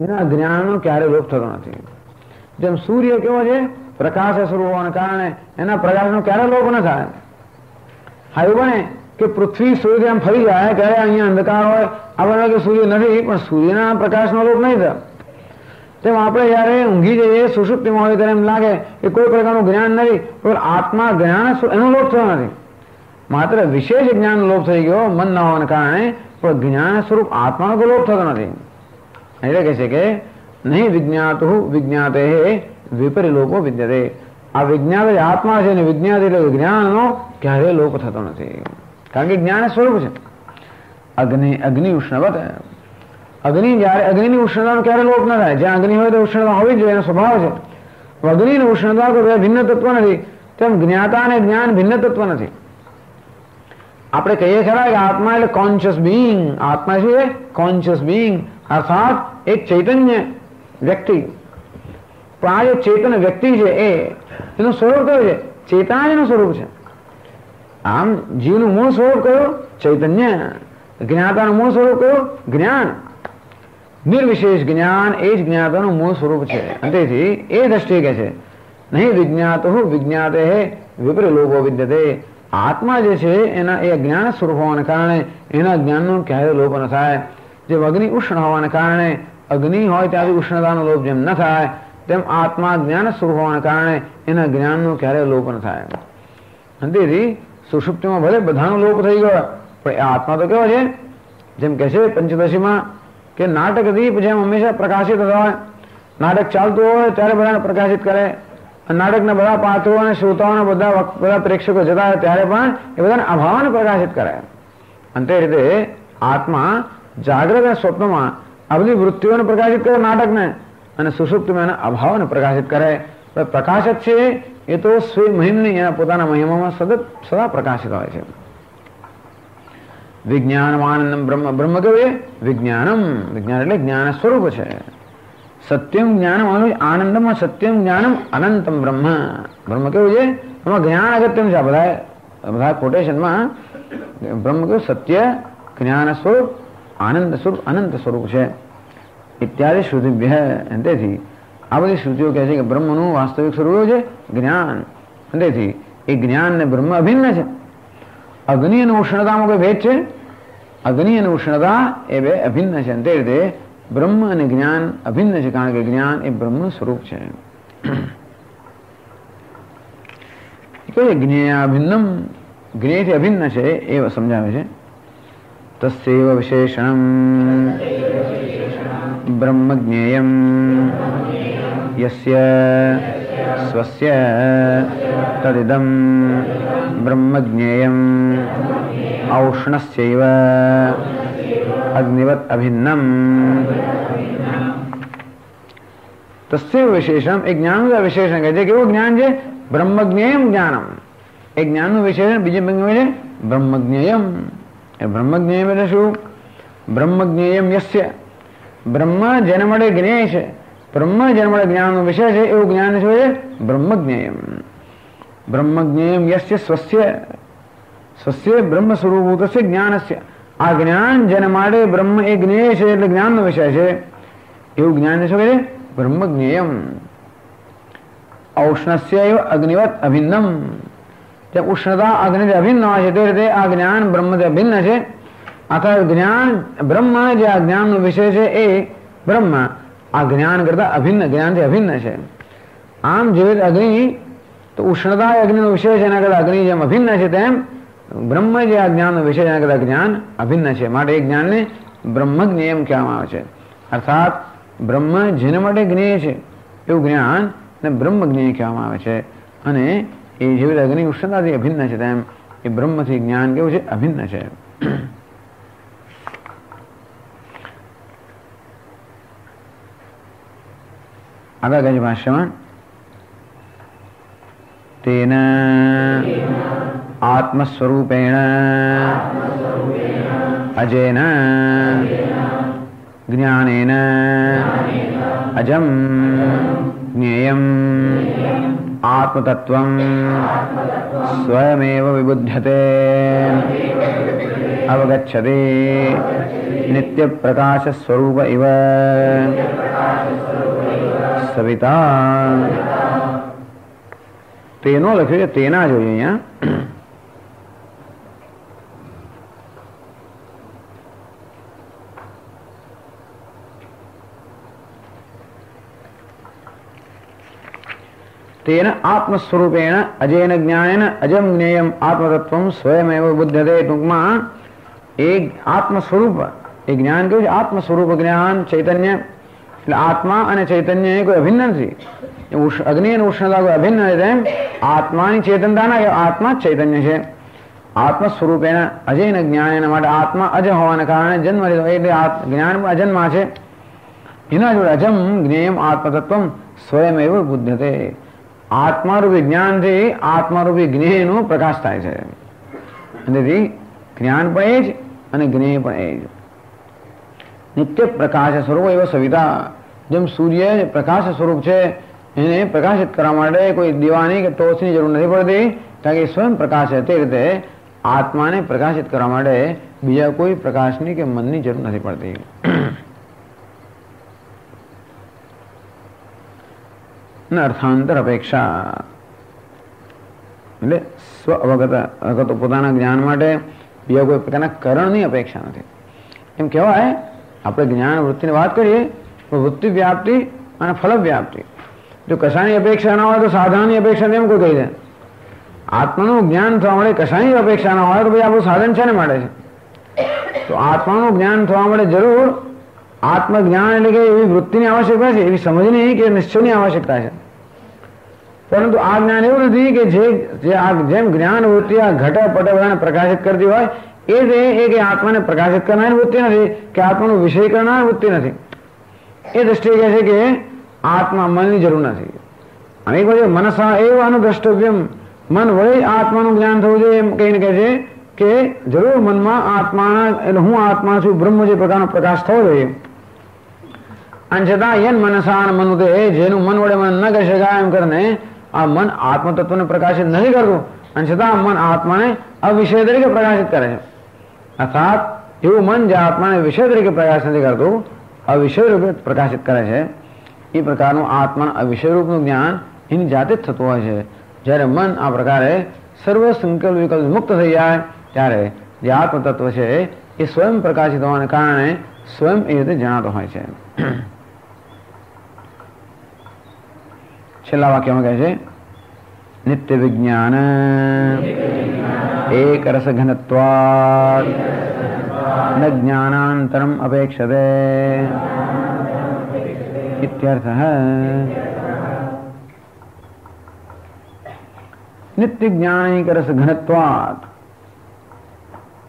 એના જ્ઞાનનો ક્યારે લોપ થતો નથી જેમ સૂર્ય કેવો છે પ્રકાશ સ્વરૂપ હોવાને કારણે એના પ્રકાશનો ક્યારે લોપ ન થાય હા એવું બને કે પૃથ્વી સૂર્ય એમ ફરી જાય ક્યારે અહીંયા અંધકાર હોય આપણે કે સૂર્ય નથી પણ સૂર્યના પ્રકાશનો લોપ નહીં થાય તેમ આપણે જયારે ઊંઘી જઈએ સુષુપ્તિમાં હોય ત્યારે એમ લાગે કે કોઈ પ્રકારનું જ્ઞાન નથી પણ આત્મા જ્ઞાન એનો લોપ થયો નથી માત્ર વિશેષ જ્ઞાન લોપ થઈ ગયો મન ન હોવાને કારણે પણ જ્ઞાન સ્વરૂપ આત્માનો કોઈ લોપ થતો નથી એટલે કહે છે કે નહીં વિજ્ઞાતુ વિજ્ઞાતે વિપરિલોપો વિદ્યતે આ વિજ્ઞાન જ આત્મા છે અને વિજ્ઞાત એટલે જ્ઞાનનો ક્યારેય લોપ થતો નથી કારણ કે જ્ઞાન સ્વરૂપ છે અગ્નિ અગ્નિ ઉષ્ણવત અગ્નિ જ્યારે અગ્નિની ઉષ્ણતાનો ક્યારે લોપ ન થાય જ્યાં અગ્નિ હોય તો ઉષ્ણતા હોવી જોઈએ એનો સ્વભાવ છે અગ્નિની ઉષ્ણતા કોઈ ભિન્ન તત્વ નથી તેમ જ્ઞાતા અને જ્ઞાન ભિન્ન તત્વ નથી આપણે કહીએ ખરા કે આત્મા એટલે કોન્શિયસ બિંગ આત્મા છે કોન્શિયસ બિંગ અર્થાત એક ચૈતન્ય વ્યક્તિ, પણ આ જે ચેતન વ્યક્તિ છે એ, એનું સ્વરૂપ કયું છે? ચેતનાનું સ્વરૂપ છે. આમ જીવનું મૂળ સ્વરૂપ કયું? ચૈતન્ય. જ્ઞાતાનું મૂળ સ્વરૂપ કયું? જ્ઞાન. નિર્વિશેષ જ્ઞાન એ જ જ્ઞાતાનું મૂળ સ્વરૂપ છે. તેથી એ દ્રષ્ટિએ કે છે, નહીં વિજ્ઞાત વિજ્ઞાતે વિપરીલોભો વિદ્યતે. આત્મા જે છે એના એ જ્ઞાન સ્વરૂપ હોવાને કારણે એના જ્ઞાનનો ક્યારેય લોપ ન થાય. જેમ અગ્નિ ઉષ્ણ હોવાને કારણે, અગ્નિ હોય ત્યાંથી ઉષ્ણતાનો લોપ જેમ ન થાય, તેમ આત્મા જ્ઞાન સ્વરૂપ હોવાને કારણે એના જ્ઞાનનો ક્યારેય લોપ ન થાય. તેથી સુષુપ્તિમાં ભલે બધાનો લોપ થઈ ગયો, પણ એ આત્મા તો કેવો છે? જેમ કે છે પંચદશીમાં કે નાટક દીપ જેમ હંમેશા પ્રકાશિત હોય, નાટક ચાલતું હોય ત્યારે બધાને પ્રકાશિત કરે. નાટકના બધા પાત્રો અને શ્રોતાઓના બધા બધા પ્રેક્ષકો જતા હોય ત્યારે પણ એ બધાને અભાવને પ્રકાશિત કરે. અને તે રીતે આત્મા જાગ્રત અને સ્વપ્નમાં આ બધી વૃત્તિઓને પ્રકાશિત કરે નાટકને અને સુષુપ્તમાં એના અભાવને પ્રકાશિત કરે. પ્રકાશક છે એ તો સ્વય મહિમની, એના પોતાના મહિમામાં સતત સદા પ્રકાશિત હોય છે. વિજ્ઞાનમાનંદમ બ્રહ્મ બ્રહ્મ કેવું વિજ્ઞાનમ, વિજ્ઞાન એટલે જ્ઞાન સ્વરૂપ છે. સત્યમ જ્ઞાનમ આનંદમાં, સત્યમ જ્ઞાનમ અનંતમ બ્રહ્મ. બ્રહ્મ કેવું છે એમાં જ્ઞાન અગત્યમ છે આ બધા બધા કોટેશનમાં બ્રહ્મ કેવું સત્ય જ્ઞાન સ્વરૂપ આનંદ સ્વરૂપ, અનંત સ્વરૂપ છે. ઇત્યાદિ શ્રુતિભ્ય અંતેથી આ બધી શ્રુતિઓ કહે છે કે બ્રહ્મનું વાસ્તવિક સ્વરૂપ છે, જ્ઞાન. અંતેથી એ જ્ઞાન ને બ્રહ્મ અભિન્ન છે. અગ્નિ અને ઉષ્ણતામાં કોઈ ભેદ છે? અગ્નિ અને ઉષ્ણતા એ બે અભિન્ન છે. તે રીતે બ્રહ્મ અને જ્ઞાન અભિન્ન છે, કારણ કે જ્ઞાન એ બ્રહ્મનું સ્વરૂપ છે, જ્ઞેયાભિન્નમ. જ્ઞેયથી અભિન્ન છે, એ સમજાવે છે. तस्यैव विशेषणं ब्रह्मज्ञेयं यस्य स्वस्य तदिदं ब्रह्मज्ञेयम्। औष्णस्यैव अग्निवत् अभिन्नम्। तस्यैव विशेषणं यज्ञानविशेषणं कृते किं ज्ञाने ब्रह्मज्ञेयं ज्ञानम्। एमज्ञेयम् બ્રહ્મજ્ઞેયમ એ એટલે શું બ્રહ્મજ્ઞેયમ યસ્ય. બ્રહ્મ જન્મડે જ્ઞેય છે. બ્રહ્મ જન્મડે જ્ઞાનનો વિષય છે, એવું જ્ઞાન છે બ્રહ્મજ્ઞેયમ. બ્રહ્મજ્ઞેયમ યસ્ય સ્વસ્ય. સ્વસ્ય બ્રહ્મ સ્વરૂપભૂતસ્ય જ્ઞાનસ્ય. આ જ્ઞાન જન્માડે બ્રહ્મ એ જ્ઞેય છે એટલે જ્ઞાનનો વિષય છે. એવું જ્ઞાન શું કહે બ્રહ્મજ્ઞેયમ. ઔષ્ણસ્ય અગ્નિવત અભિન્નમ. જેમ ઉષ્ણતા અગ્નિથી અભિન્ન હોય છે તે રીતે આ જ્ઞાન બ્રહ્મથી અભિન્ન છે અથવા જ્ઞાન બ્રહ્મ જે આ જ્ઞાનનો વિષય છે એ બ્રહ્મ આ જ્ઞાન કરતા અભિન્ન જ્ઞાનથી અભિન્ન છે આમ જેવી અગ્નિ તો ઉષ્ણતા અગ્નિનો વિષય છે એના કરતા અગ્નિ જેમ અભિન્ન છે તેમ બ્રહ્મ જે આ જ્ઞાનનો વિષય એના કરતા જ્ઞાન અભિન્ન છે માટે એ જ્ઞાનને બ્રહ્મ જ્ઞેયમ કહેવામાં આવે છે અર્થાત બ્રહ્મ જેને માટે જ્ઞેય છે એવું જ્ઞાન ને બ્રહ્મ જ્ઞેય કહેવામાં આવે છે અને એ જેવી રીતે અગ્નિ ઉષ્ણતાથી અભિન્ન છે. તેમ એ બ્રહ્મથી જ્ઞાન કેવું છે? અભિન્ન છે. આગળ કહે છે ભાષ્યમાં. તેન આત્મસ્વરૂપેણ અજેન જ્ઞાનેન અજમ જ્ઞેયમ આત્મતત્વમ સ્વયમેવ વિબુધ્યતે અવગચ્છતે નિત્યપ્રકાશસ્વરૂપ ઇવ સવિતા તેનો લખ્યું છે તેના જોઈએ અહીંયા તેન આત્મ સ્વરૂપેણ અજેન જ્ઞાનેન અજમ જ્ઞેયમ આત્મતત્વ સ્વયમેવ બુદ્ધતે ટૂંકમાં એ આત્મ સ્વરૂપ એ જ્ઞાન કેવું છે આત્મ સ્વરૂપ જ્ઞાન ચૈતન્ય એટલે આત્મા અને ચૈતન્ય એ કોઈ અભિન્ન નથી અગ્નિ અને ઉષ્ણતા કોઈ અભિન્ન નથી તેમ આત્માની ચેતનતાના આત્મા ચૈતન્ય છે આત્મ સ્વરૂપેણ અજયન જ્ઞાન એના માટે આત્મા અજ હોવાને કારણે જન્મ લીધો એટલે જ્ઞાન અજન્મા છે એના જોડે અજમ જ્ઞેયમ આત્મતત્વ સ્વયં એવ બુદ્ધતે આત્મારૂપી જ્ઞાનથી આત્મારૂપી જ્ઞેયનો પ્રકાશ થાય છે. તેથી જ્ઞાન પણ એ જ અને જ્ઞેય પણ એ જ. નિત્ય પ્રકાશ સ્વરૂપ એવો સવિતા, જેમ સૂર્ય પ્રકાશ સ્વરૂપ છે, એને પ્રકાશિત કરવા માટે કોઈ દીવાની કે ટોચની જરૂર નથી પડતી, કારણ કે સ્વયં પ્રકાશ છે તે રીતે આત્માને પ્રકાશિત કરવા માટે બીજા કોઈ પ્રકાશની કે મનની જરૂર નથી પડતી. અર્થાંતર અપેક્ષા એટલે સ્વ અવગત અગત પોતાના જ્ઞાન માટે બીજા કોઈ પોતાના કરણની અપેક્ષા નથી. એમ કહેવાય, આપણે જ્ઞાન વૃત્તિની વાત કરીએ, તો વૃત્તિ વ્યાપ્તિ અને ફલ વ્યાપ્તિ. જો કશાની અપેક્ષા ના હોય તો સાધનની અપેક્ષા એમ કોઈ કહી દે? આત્માનું જ્ઞાન થવા માટે કશાની અપેક્ષા ના હોય તો ભાઈ આપણું સાધન છે ને માટે છે? તો આત્માનું જ્ઞાન થવા માટે જરૂર આત્મજ્ઞાન એટલે કે એવી વૃત્તિની આવશ્યકતા છે, એવી સમજની કે નિશ્ચયની આવશ્યકતા છે. પરંતુ આ જ્ઞાન એવું નથી કે જે આ જેમ જ્ઞાન વૃત્તિ આ ઘટ, પટ પ્રકાશિત કરતી હોય, એ જ એ કે આત્માને પ્રકાશિત કરનારી વૃત્તિ નથી, કે આત્માનું વિષય કરનાર વૃત્તિ નથી. એ દ્રષ્ટિએ કહે છે કે આત્મા મનની જરૂર નથી. અને એક બાજુ મનસા એવું અનુદ્રષ્ટવ્યમ, મન વડે આત્માનું જ્ઞાન થવું જોઈએ એમ કહીને કહે છે કે જરૂર મનમાં આત્માના, એટલે હું આત્મા છું, બ્રહ્મ જે પ્રકારનો પ્રકાશ થવો જોઈએ. અને છતાં યન મનસાન મનુતે જેનું મન વડે મન ન કહી શકાય એમ કરીને, આ મન આત્મતત્વને પ્રકાશિત નથી કરતું. અને છતાં મન આત્માને અવિષય તરીકે પ્રકાશિત કરે છે. અર્થાત, એવું મન જે આત્માને વિષય તરીકે પ્રકાશ નથી કરતું, અવિષય રૂપે પ્રકાશિત કરે છે. એ પ્રકારનું આત્માના અવિષય રૂપનું જ્ઞાન એની જાતે જ થતું હોય છે. જ્યારે મન આ પ્રકારે સર્વ સંકલ્પ વિકલ્પ મુક્ત થઈ જાય, ત્યારે જે આત્મતત્વ છે એ સ્વયં પ્રકાશિત હોવાને કારણે સ્વયં એ રીતે જણાતો હોય છે. છેલ્લા વાક્યમાં કહે છે નિત્ય વિજ્ઞાન એક રસ ઘનત્વાદ ન જ્ઞાનાંતરમ અપેક્ષતે ઇત્યર્થ નિત્ય જ્ઞાન એક રસ ઘનત્વાદ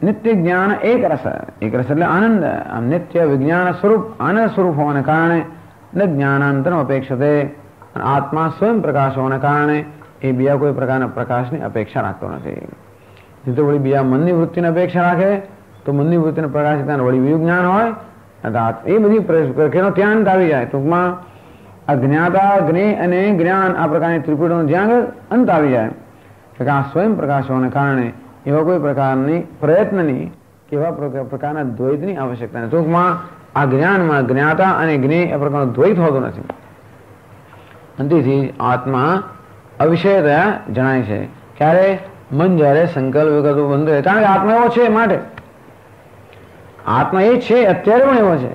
નિત્ય જ્ઞાન એક રસ એક રસ એટલે આનંદ આમ નિત્ય વિજ્ઞાન સ્વરૂપ આનંદ સ્વરૂપ હોવાને કારણે ન જ્ઞાનાંતરમ અપેક્ષતે આત્મા સ્વયં પ્રકાશ હોવાને કારણે એ બીજા કોઈ પ્રકારના પ્રકાશની અપેક્ષા રાખતો નથી. નહીં તો વળી બીજા મનની વૃત્તિની અપેક્ષા રાખે, તો મનની વૃત્તિને ત્યાં વળી બીજું જ્ઞાન હોય એ બધી પ્રક્રિયાનો ધ્યાન આવી જાય. ટૂંકમાં અજ્ઞાતા જ્ઞે અને જ્ઞાન આ પ્રકારની ત્રિપુટીનું જ્યાં અંત આવી જાય. કે આ સ્વયં પ્રકાશ હોવાને કારણે એવા કોઈ પ્રકારની પ્રયત્નની, કે એવા પ્રકારના દ્વૈતની આવશ્યકતા નથી. ટૂંકમાં આ જ્ઞાનમાં જ્ઞાતા અને જ્ઞે એ પ્રકારનો દ્વૈત હોતો નથી. અંતિથી આત્મા અવિષય રહ્યા જણાય છે. ક્યારે? મન જ્યારે સંકલ્પ વિગતો બંધ રહે. કારણ કે આત્મા એવો છે માટે. આત્મા એ છે, અત્યારે પણ એવો છે.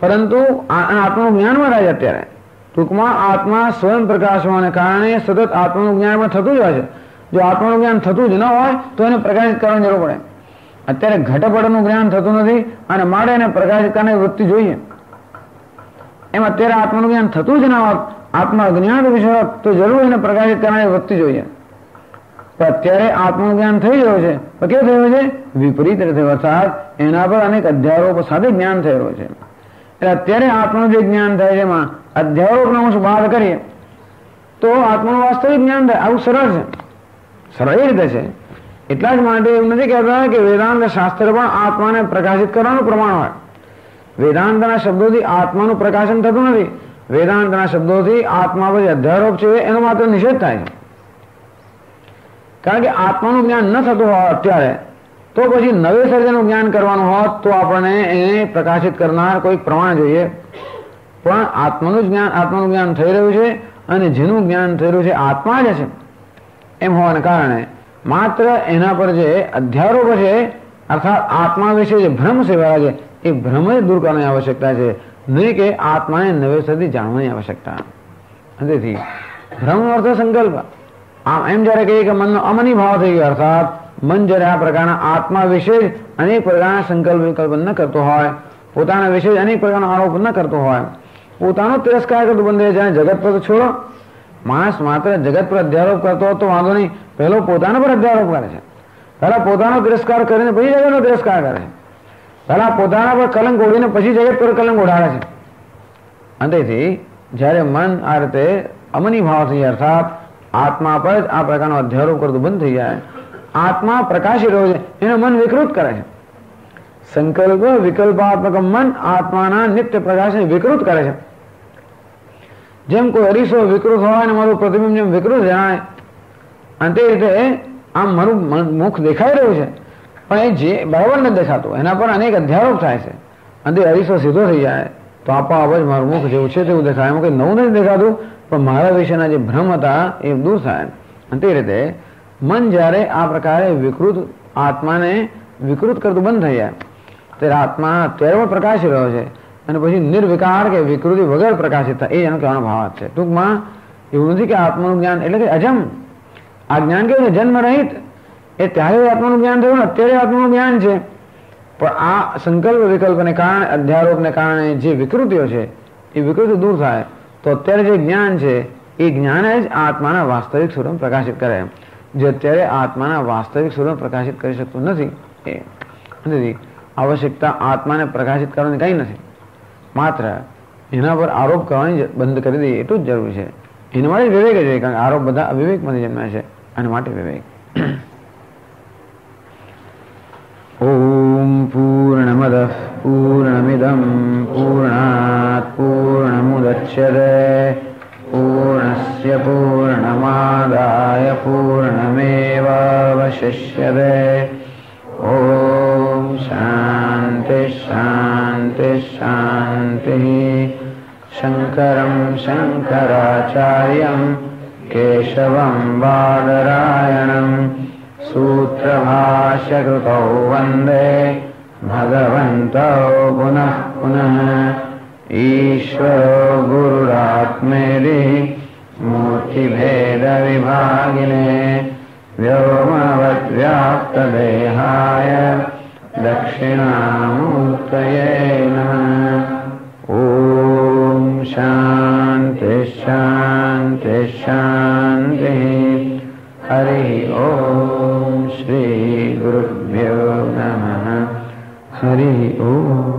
પરંતુ આત્માનું જ્ઞાનમાં થાય અત્યારે. ટૂંકમાં આત્મા સ્વયં પ્રકાશ હોવાને કારણે સતત આત્માનું જ્ઞાન પણ થતું જ હોય છે. જો આત્માનું જ્ઞાન થતું જ ન હોય, તો એને પ્રકાશિત કરવાની જરૂર પડે. અત્યારે ઘટપટનું જ્ઞાન થતું નથી અને માટે એને પ્રકાશિત કરવાની વૃત્તિ જોઈએ. એમ અત્યારે આત્માનું જ્ઞાન થતું જ ના હોત આત્મા અજ્ઞાન વિષય તો જરૂર એને પ્રકાશિત કરવાની વૃત્તિ જોઈએ. તો અત્યારે આત્મજ્ઞાન જ્ઞાન થઈ રહ્યો છે. તો કેવું થયું છે? વિપરીત રીતે, અર્થાત એના પર અનેક અધ્યારોપ સાથે જ્ઞાન થઈ રહ્યું છે. એટલે અત્યારે આત્માનું જે જ્ઞાન થાય છે એમાં, અધ્યારોપનો અંશ બહાર કરીએ, તો આત્માનું વાસ્તવિક જ્ઞાન થાય. આવું સરળ છે. સરળ રીતે છે. એટલા જ માટે એવું નથી કહેતા કે વેદાંત શાસ્ત્ર પણ આત્માને પ્રકાશિત કરવાનું પ્રમાણ હોય. વેદાંતના શબ્દોથી આત્માનું પ્રકાશન થતું નથી. વેદાંતના શબ્દોથી આત્મા પર અધ્યારોપ છે, એનો માત્ર નિષેધ થાય છે. કારણ કે આત્માનું જ્ઞાન ન થતું હોય અત્યારે, તો પછી નવેસર જેનું જ્ઞાન કરવાનું હોત, તો આપણને એને પ્રકાશિત કરનાર કોઈક પ્રમાણ જોઈએ. પણ આત્માનું જ્ઞાન આત્માનું જ્ઞાન થઈ રહ્યું છે, અને જેનું જ્ઞાન થઈ રહ્યું છે, આત્મા જ છે. એમ હોવાને કારણે માત્ર એના પર જે અધ્યારોપ છે, અર્થાત આત્મા વિશે જે ભ્રમ સેવા છે, એ ભ્રમ જ દૂર કરવાની આવશ્યકતા છે. નહીં કે આત્માને નવેસરથી જાણવાની આવશ્યકતા. તેથી ભ્રમનો અર્થ સંકલ્પ. આમ એમ જયારે કહીએ કે મનનો અમની ભાવ થઈ ગયો, અર્થાત મન જયારે આ પ્રકારના આત્મા વિશે જ અનેક પ્રકારના સંકલ્પ વિકલ્પ ન કરતો હોય, પોતાના વિશે જ અનેક પ્રકારનો આરોપ ન કરતો હોય, પોતાનો તિરસ્કાર કરતો બંધ જાય જગત પર તો છોડો. માણસ માત્ર જગત પર અધ્યારોપ કરતો હતો વાંધો નહીં, પહેલો પોતાના પર અધ્યારોપ કરે છે. પહેલા પોતાનો તિરસ્કાર કરીને પછી જગતનો તિરસ્કાર કરે છે. પહેલા પોતાના પર કલંક ઓઢીને પછી જગત પર કલંક ઓઢાડે છે. અંતેથી જ્યારે મન આ રીતે અમની ભાવ થઈ અર્થાત આત્મા પર જ આ પ્રકારનો અધ્યારોપ કરતું બંધ થઈ જાય, આત્મા પ્રકાશી રહ્યો છે, એનું મન વિકૃત કરે છે. સંકલ્પ વિકલ્પાત્મક મન આત્માના નિત્ય પ્રકાશને વિકૃત કરે છે. જેમ કોઈ અરીસો વિકૃત હોય ને મારું પ્રતિબિંબ જેમ વિકૃત જણાય અને તે રીતે આમ મારું મુખ દેખાઈ રહ્યું છે. પણ એ જે બરાબર નથી દેખાતું. એના પર અનેક અધ્યારોપ થાય છે. અને તે અરીસો સીધો થઈ જાય. તો આપણા જ મારું મુખ જેવું છે તેવું દેખાય. એમાં કંઈ નવું નથી દેખાતું, પણ મારા વિશેના જે ભ્રમ હતા એ દૂર થાય. અને તે રીતે મન જ્યારે આ પ્રકારે વિકૃત આત્માને વિકૃત કરતું બંધ થઈ જાય, ત્યારે આત્મા અત્યારે પ્રકાશી રહ્યો છે. અને પછી નિર્વિકાર કે વિકૃતિ વગર પ્રકાશિત થાય. એ એનો કહેવાનો ભાવ છે. ટૂંકમાં એવું નથી કે આત્માનું જ્ઞાન એટલે કે અજમ. આ જ્ઞાન કેવું છે? જન્મ રહિત. એ ત્યારે આત્માનું જ્ઞાન થયું ને અત્યારે આત્માનું જ્ઞાન છે. પણ આ સંકલ્પ વિકલ્પને કારણે, અધ્યારોપને કારણે જે વિકૃતિઓ છે, એ વિકૃતિ દૂર થાય. તો અત્યારે જે જ્ઞાન છે, એ જ્ઞાન જ આત્માના વાસ્તવિક સ્વરૂપ પ્રકાશિત કરે જે અત્યારે આત્માના વાસ્તવિક સ્વરૂપ પ્રકાશિત કરી શકતું નથી, એ આવશ્યકતા આત્માને પ્રકાશિત કરવાની કંઈ નથી. માત્ર એના પર આરોપ કરવાની બંધ કરી દઈએ, એટલું જ જરૂરી છે. એના માટે વિવેક જ કારણ કે આરોપ બધા અવિવેકમાંથી જન્મ્યા છે અને માટે વિવેક. शान्तिः। शङ्करं शङ्कराचार्यं केशवं बालरायणम् सूत्रभाष्यकृतौ वन्दे भगवन्तौ पुनः पुनः। ईश्वरो गुरुरात्मेरि मूर्तिभेदविभागिने व्योमवद्व्याप्तदेहाय दक्षिणामूर्तये नमः ॐ शान्ति शान्ति शान्तिः। हरिः ॐ श्रीगुरुभ्यो नमः। हरिः ॐ